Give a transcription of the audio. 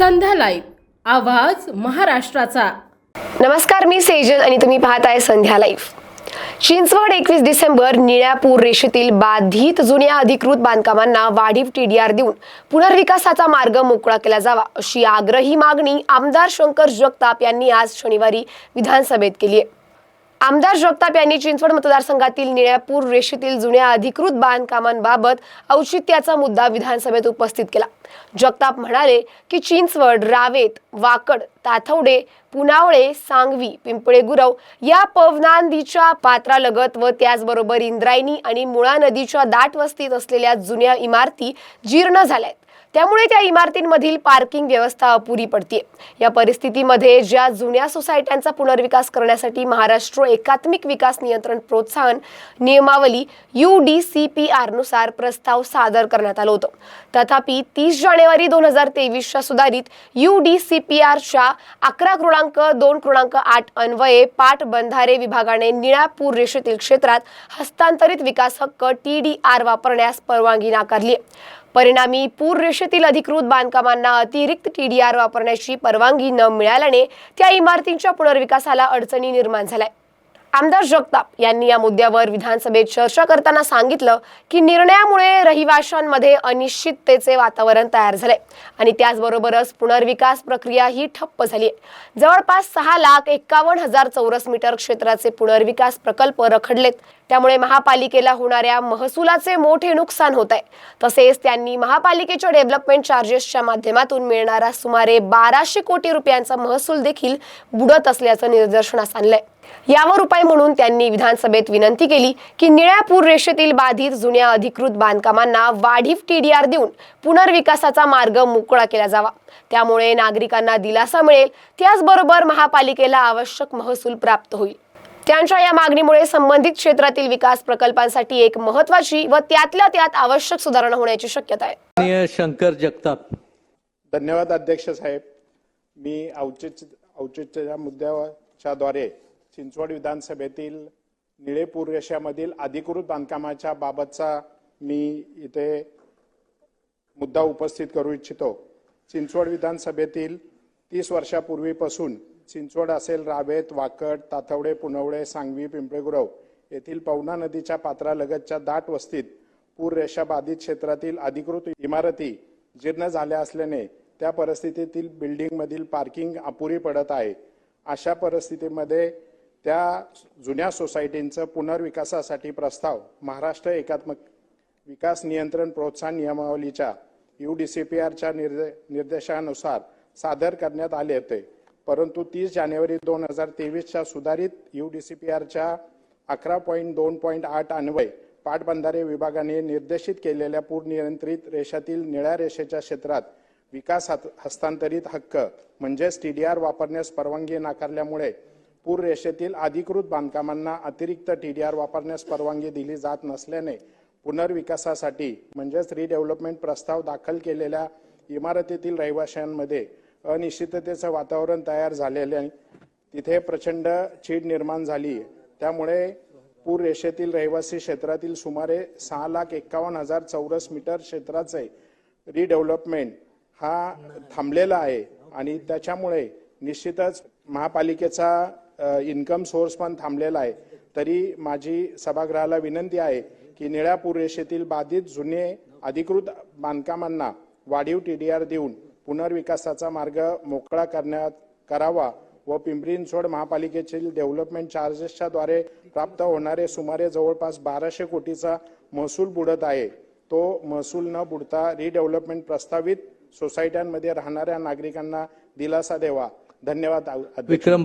संध्या live आवाज महाराष्ट्राचा. नमस्कार मी सेजल आणि तुम्ही पाहताय संध्या लाईव्ह. चिंचवड एकवीस डिसेंबर निळ्यापूर रेषेतील बाधित जुन्या अधिकृत बांधकामांना वाढीव टीडीआर देऊन पुनर्विकासाचा मार्ग मोकळा केला जावा अशी आग्रही मागणी आमदार शंकर जगताप यांनी आज शनिवारी विधानसभेत केली आहे. आमदार जगताप यांनी चिंचवड मतदारसंघातील निळ्यापूर रेषेतील जुन्या अधिकृत बांधकामांबाबत औचित्याचा मुद्दा विधानसभेत उपस्थित केला. जगताप म्हणाले की चिंचवड रावेत वाकड ताथवडे पुनावळे सांगवी पिंपळे गुरव या पवनांदीच्या पात्रालगत व त्याचबरोबर इंद्रायणी आणि मुळा नदीच्या दाट वस्तीत असलेल्या जुन्या इमारती जीर्ण झाल्या आहेत त्यामुळे त्या इमारतींमधील पार्किंग व्यवस्था अपुरी पडते या परिस्थितीमध्ये ज्या जुन्या सोसायट्यांचा पुनर्विकास करण्यासाठी महाराष्ट्र एकात्मिक विकास नियंत्रण प्रोत्साहन नियमावली यू डी सी पी आरनुसार प्रस्ताव सादर करण्यात आलं होतं तथापि तीस जानेवारी दोन हजार तेवीसच्या सुधारित यू डी सी पी आरच्या अकरा कृणांक दोन कृणांक आठ अन्वये पाटबंधारे विभागाने निळापूर रेषेतील क्षेत्रात हस्तांतरित विकास हक्क टी डी आर वापरण्यास परवानगी नाकारली आहे. परिणामी पूर रेषेतील अधिकृत बांधकामांना अतिरिक्त टीडीआर वापरण्याची परवानगी न मिळाल्याने त्या इमारतींच्या पुनर्विकासाला अडचणी निर्माण झाल्या. आमदार जगताप यांनी या मुद्द्यावर विधानसभेत चर्चा करताना सांगितलं की निर्णयामुळे रहिवाशांमध्ये अनिश्चिततेचे वातावरण तयार झाले आणि त्याचबरोबरच पुनर्विकास प्रक्रिया ही ठप्प झाली आहे जवळपास सहा लाख एक्कावन्न हजार चौरस मीटर क्षेत्राचे पुनर्विकास प्रकल्प रखडलेत. त्यामुळे महापालिकेला होणाऱ्या महसुलाचे मोठे नुकसान होत आहे तसेच त्यांनी महापालिकेच्या डेव्हलपमेंट चार्जेसच्या माध्यमातून मिळणारा सुमारे बाराशे कोटी रुपयांचा महसूल देखील बुडत असल्याचं निदर्शनास आणलंय. यावर उपाय म्हणून त्यांनी विधानसभेत विनंती केली की निळ्यापूर रेषेतील बाधित जुन्या अधिकृत बांधकामांना वाढीव टीडीआर देऊन पुनर्विकासाचा मार्ग मोकळा केला जावा. त्यामुळे नागरिकांना दिलासा मिळेल. त्याचबरोबर महापालिकेला आवश्यक महसूल प्राप्त होईल. त्यांच्या या मागणीमुळे संबंधित क्षेत्रातील विकास प्रकल्पांसाठी एक महत्वाची व त्यातल्या त्यात आवश्यक सुधारणा होण्याची शक्यता आहे. माननीय शंकर जगताप. धन्यवाद अध्यक्ष साहेब. मी औचित्य औचित्यच्या मुद्द्याच्या द्वारे चिंचवड विधानसभेतील निळेपूर रेषामधील अधिकृत बांधकामाच्या बाबतचा मी इथे मुद्दा उपस्थित करू इच्छितो. चिंचवड विधानसभेतील तीस वर्षापूर्वीपासून चिंचवड असेल रावेत वाकड तातवडे पुनवडे सांगवी पिंपळेगुरव येथील पवना नदीच्या पात्रालगतच्या दाट वस्तीत पूर रेषा बाधित क्षेत्रातील अधिकृत इमारती जीर्ण झाल्या असल्याने त्या परिस्थितीतील बिल्डिंगमधील पार्किंग अपुरी पडत आहे. अशा परिस्थितीमध्ये त्या जुन्या सोसायटींचं पुनर्विकासासाठी प्रस्ताव महाराष्ट्र एकात्मक विकास नियंत्रण प्रोत्साहन नियमावलीच्या यू डी सी पी आरच्या निर्दे निर्देशानुसार सादर करण्यात आले होते. परंतु तीस जानेवारी दोन हजार तेवीसच्या सुधारित यू डी सी पी आरच्या अकरा पॉईंट दोन पॉईंट आठ अन्वय पाटबंधारे विभागाने निर्देशित केलेल्या पूरनियंत्रित रेषातील निळ्या रेषेच्या क्षेत्रात विकास हस्तांतरित हक्क म्हणजेच आर वापरण्यास परवानगी नाकारल्यामुळे पूर रेषेतील अधिकृत बांधकामांना अतिरिक्त टी डी आर वापरण्यास परवानगी दिली जात नसल्याने पुनर्विकासासाठी म्हणजेच रिडेव्हलपमेंट प्रस्ताव दाखल केलेल्या इमारतीतील रहिवाशांमध्ये अनिश्चिततेचं वातावरण तयार झालेले आहे. तिथे प्रचंड चीड निर्माण झाली आहे. त्यामुळे पूर रेषेतील रहिवासी क्षेत्रातील सुमारे सहा लाख एक्कावन्न हजार चौरस मीटर क्षेत्राचे रिडेव्हलपमेंट हा थांबलेला आहे आणि त्याच्यामुळे निश्चितच महापालिकेचा इन्कम सोर्स पण थांबलेला आहे. तरी माझी सभागृहाला विनंती आहे की निळ्या पूर रेषेतील बाधित जुने अधिकृत बांधकामांना वाढीव टी डी आर देऊन पुनर्विकासाचा मार्ग मोकळा करण्यात करावा व पिंपरी चिंचवड महापालिकेतील डेव्हलपमेंट चार्जेसच्या द्वारे प्राप्त होणारे सुमारे जवळपास बाराशे कोटीचा महसूल बुडत आहे. तो महसूल न बुडता रिडेव्हलपमेंट प्रस्तावित सोसायट्यांमध्ये राहणाऱ्या नागरिकांना दिलासा द्यावा. धन्यवाद विक्रम